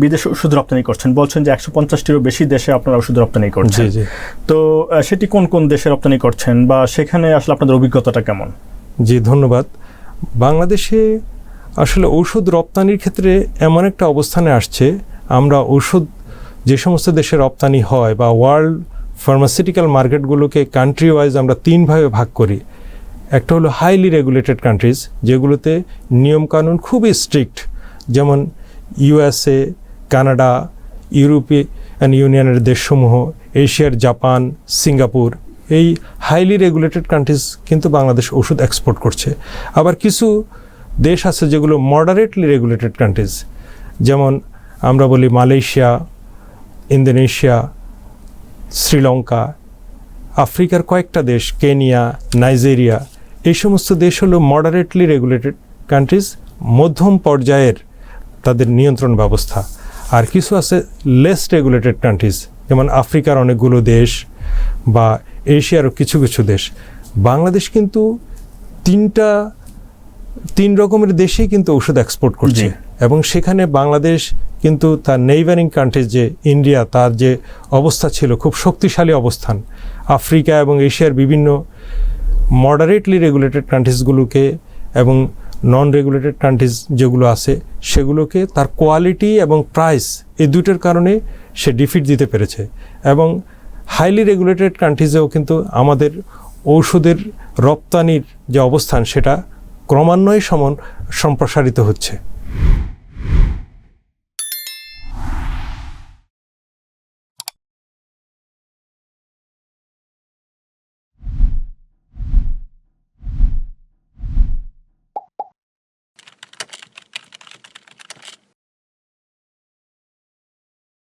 বিদেশে ওষুধ রপ্তানি করছেন। বলছেন যে একশো পঞ্চাশটিরও বেশি দেশে আপনারা ওষুধ রপ্তানি করছেন। তো সেটি কোন কোন দেশে রপ্তানি করছেন বা সেখানে আসলে আপনাদের অভিজ্ঞতাটা কেমন? জি ধন্যবাদ। বাংলাদেশে আসলে ঔষধ রপ্তানির ক্ষেত্রে এমন একটা অবস্থানে আসছে। আমরা ঔষধ যে সমস্ত দেশে রপ্তানি হয় বা ওয়ার্ল্ড ফার্মাসিউটিক্যাল মার্কেটগুলোকে কান্ট্রি ওয়াইজ আমরা তিনভাবে ভাগ করি। একটা হলো হাইলি রেগুলেটেড কান্ট্রিজ যেগুলোতে নিয়মকানুন খুবই স্ট্রিক্ট যেমন ইউএসএ কানাডা ইউরোপিয়ান ইউনিয়নের দেশসমূহ, এশিয়ার জাপান, সিঙ্গাপুর, এই হাইলি রেগুলেটেড কান্ট্রিজ কিন্তু বাংলাদেশ ওষুধ এক্সপোর্ট করছে। আবার কিছু দেশ আছে যেগুলো মডারেটলি রেগুলেটেড কান্ট্রিজ যেমন আমরা বলি মালয়েশিয়া, ইন্দোনেশিয়া, শ্রীলঙ্কা, আফ্রিকার কয়েকটা দেশ, কেনিয়া, নাইজেরিয়া, এই সমস্ত দেশ হলো মডারেটলি রেগুলেটেড কান্ট্রিজ মধ্যম পর্যায়ের তাদের নিয়ন্ত্রণ ব্যবস্থা। আর কিছু আছে লেস রেগুলেটেড কান্ট্রিজ যেমন আফ্রিকার অনেকগুলো দেশ বা এশিয়ারও কিছু কিছু দেশ। বাংলাদেশ কিন্তু তিনটা তিন রকমের দেশেই কিন্তু ওষুধ এক্সপোর্ট করছে। এবং সেখানে বাংলাদেশ কিন্তু তার নেইবারিং কান্ট্রিজ যে ইন্ডিয়া তার যে অবস্থা ছিল খুব শক্তিশালী অবস্থান। আফ্রিকা এবং এশিয়ার বিভিন্ন মডারেটলি রেগুলেটেড কান্ট্রিজগুলোকে এবং নন রেগুলেটেড কান্ট্রিজ যেগুলো আছে, সেগুলোকে তার কোয়ালিটি এবং প্রাইস এই দুইটার কারণে সে ডিফিট দিতে পেরেছে। এবং হাইলি রেগুলেটেড কান্ট্রিজেও কিন্তু আমাদের ঔষধের রপ্তানির যে অবস্থান, সেটা ক্রমান্বয়ে সমন সম্প্রসারিত হচ্ছে।